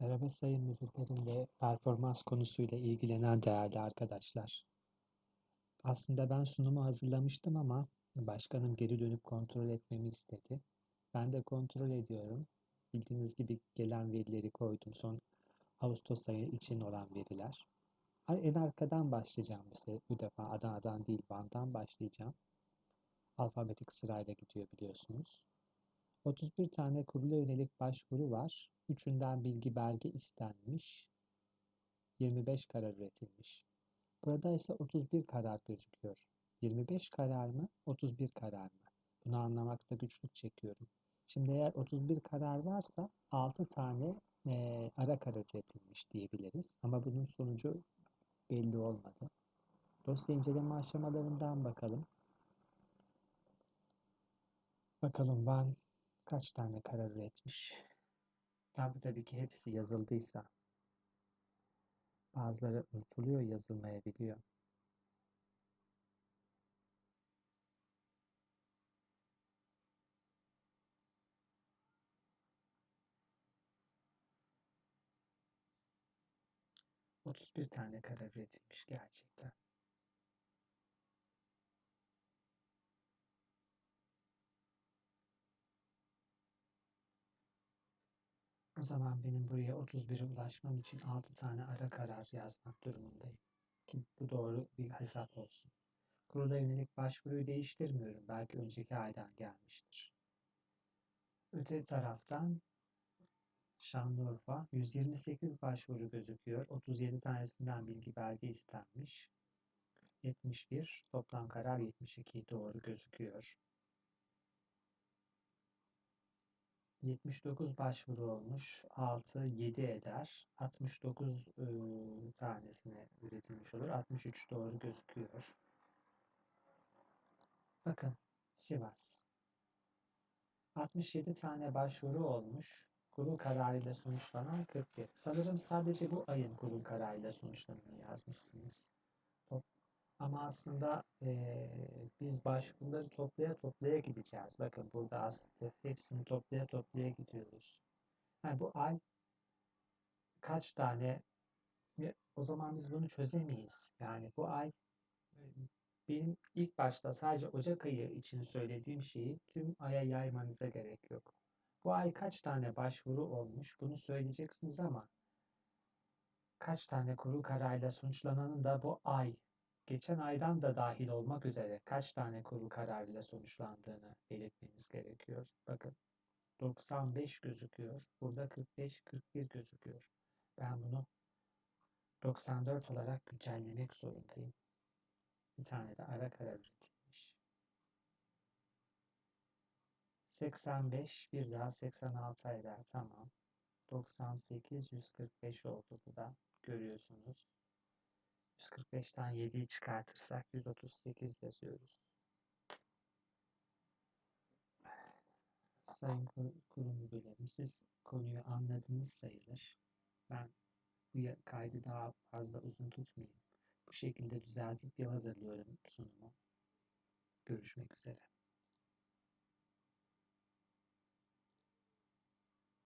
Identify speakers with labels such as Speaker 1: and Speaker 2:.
Speaker 1: Merhaba sayın müdürlerim ve performans konusuyla ilgilenen değerli arkadaşlar. Aslında ben sunumu hazırlamıştım ama başkanım geri dönüp kontrol etmemi istedi. Ben de kontrol ediyorum. Bildiğiniz gibi gelen verileri koydum. Son Ağustos ayı için olan veriler. En arkadan başlayacağım bu, bu defa. Adana'dan değil, Van'dan başlayacağım. Alfabetik sırayla gidiyor biliyorsunuz. 31 tane kurula yönelik başvuru var. Üçünden bilgi belge istenmiş. 25 karar üretilmiş. Burada ise 31 karar gözüküyor. 25 karar mı, 31 karar mı? Bunu anlamakta güçlük çekiyorum. Şimdi eğer 31 karar varsa 6 tane e, ara karar üretilmiş diyebiliriz. Ama bunun sonucu belli olmadı. Dosya inceleme aşamalarından bakalım. Bakalım Van kaç tane karar üretmiş? Tabii tabii ki hepsi yazıldıysa. Bazıları unutuluyor, yazılmayabiliyor. Otuz bir tane karar üretilmiş gerçekten. O zaman benim buraya 31'e ulaşmam için 6 tane ara karar yazmak durumundayım. Ki bu doğru bir hesap olsun. Kurula yönelik başvuruyu değiştirmiyorum. Belki önceki aydan gelmiştir. Öte taraftan Şanlıurfa 128 başvuru gözüküyor. 37 tanesinden bilgi belge istenmiş. 71 toplam karar 72 doğru gözüküyor. 79 başvuru olmuş. 6, 7 eder. 69 e, tanesine üretilmiş olur. 63 doğru gözüküyor. Bakın Sivas. 67 tane başvuru olmuş. Kurul kararıyla sonuçlanan 41. Sanırım sadece bu ayın kurul kararıyla sonuçlananı yazmışsınız. Ama aslında e, biz başvuruları toplaya toplaya gideceğiz. Bakın burada aslında hepsini toplaya toplaya gidiyoruz. Yani bu ay kaç tane o zaman biz bunu çözemeyiz. Yani bu ay benim ilk başta sadece Ocak ayı için söylediğim şeyi tüm aya yaymanıza gerek yok. Bu ay kaç tane başvuru olmuş bunu söyleyeceksiniz ama kaç tane kuru kararıyla sonuçlananın da bu ay geçen aydan da dahil olmak üzere kaç tane kurul kararıyla sonuçlandığını belirtmeniz gerekiyor. Bakın 95 gözüküyor. Burada 45, 41 gözüküyor. Ben bunu 94 olarak güncellemek zorundayım. Bir tane de ara karar üretilmiş. 85 bir daha 86 eder. Tamam. 98 145 oldu bu da. Görüyorsunuz. 145'ten 7'yi çıkartırsak 138 yazıyoruz. Sayın kurum müdürlerim, siz konuyu anladınız sayılır. Ben bu kaydı daha fazla uzun tutmayayım. Bu şekilde düzeltip bir hazırlıyorum sunumu. Görüşmek üzere.